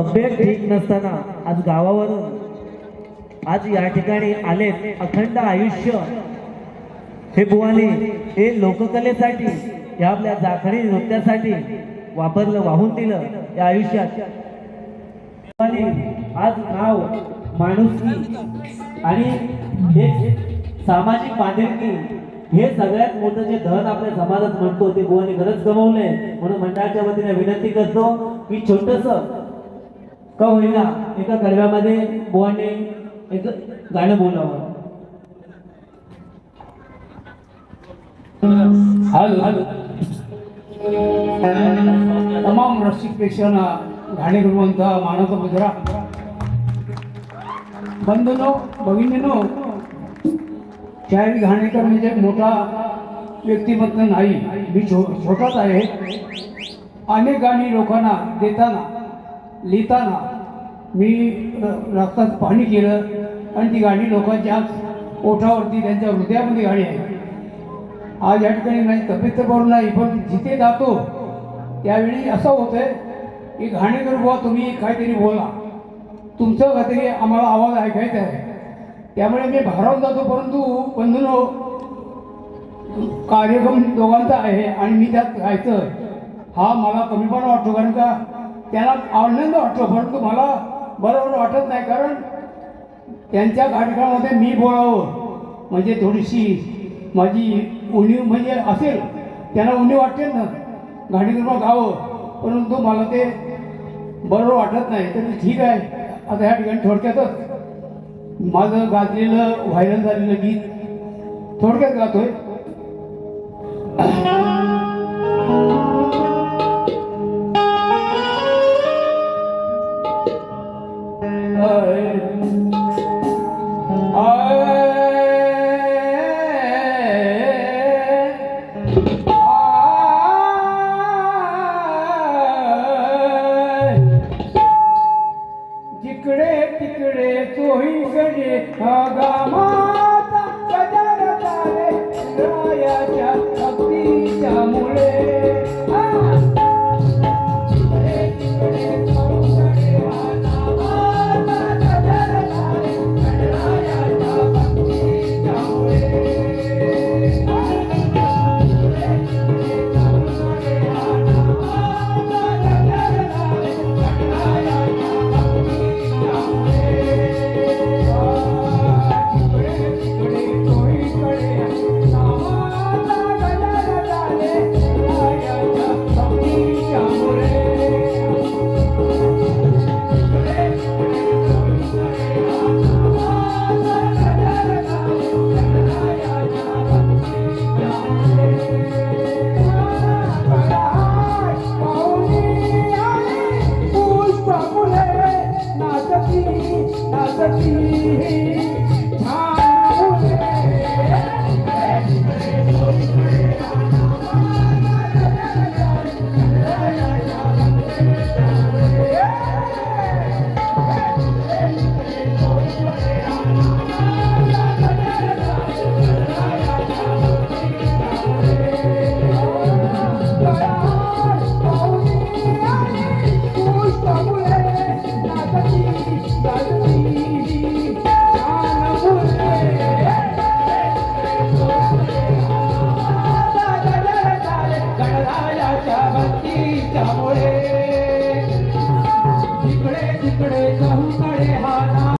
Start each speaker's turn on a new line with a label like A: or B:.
A: तब्येत ठीक नसताना आज गावावरून आज या ठिकाणी आले अखंड आयुष्य. हे बुवाने हे लोककलेसाठी या आपल्या जाखणी नृत्यासाठी वापरलं वाहून दिलं या आयुष्यात. आज नाव माणुसकी आणि एक सामाजिक बांधिलकी हे सगळ्यात मोठं जे धन आपल्या समाजात म्हणतो ते बुवाने खरंच गमवलंय. म्हणून मंडळाच्या वतीने विनंती करतो की छोटस का होईना? एका कडव्यामध्ये बुवाने एक गाणं बोलावं.
B: Hello hello. तमाम रसिक प्रेक्षकांना घाणे गुणवंत मानवता मुजरा बंधनो भगिनीनो शाहीर घाणेकर म्हणजे एक मोठा व्यक्तिमत्व नाही. मी छो छोटाच आहे. अनेक गाणी लोकांना देताना लिहिताना मी रक्तात पाणी केलं आणि ती गाणी लोकांच्या ओठावरती त्यांच्या हृदयामध्ये गाणी आहे. आज या ठिकाणी माझी तब्येत तर बरोबर नाही पण जिथे जातो त्यावेळी असं होतंय की घाणेकर बुवा तुम्ही काहीतरी बोला. तुमचं काहीतरी आम्हाला आवाज ऐकायचा आहे. त्यामुळे मी भारावून जातो परंतु बंधूनो हो, कार्यक्रम दोघांचा आहे आणि मी त्यात गायचं हा मला कमीपणा वाटतो कारण का त्याला आनंद वाटतो परंतु मला बरोबर वाटत नाही कारण त्यांच्या कार्यक्रमामध्ये मी बोलावं म्हणजे थोडीशी माझी उणीव म्हणजे असेल त्यांना उणीव वाटते ना गाडीकर गावं परंतु मला ते बरोबर वाटत नाही. तर ठीक आहे आता ह्या ठिकाणी थोडक्यातच माझं गाजलेलं व्हायरल झालेलं गीत थोडक्यात गातोय. Amor. Amorita, amorita.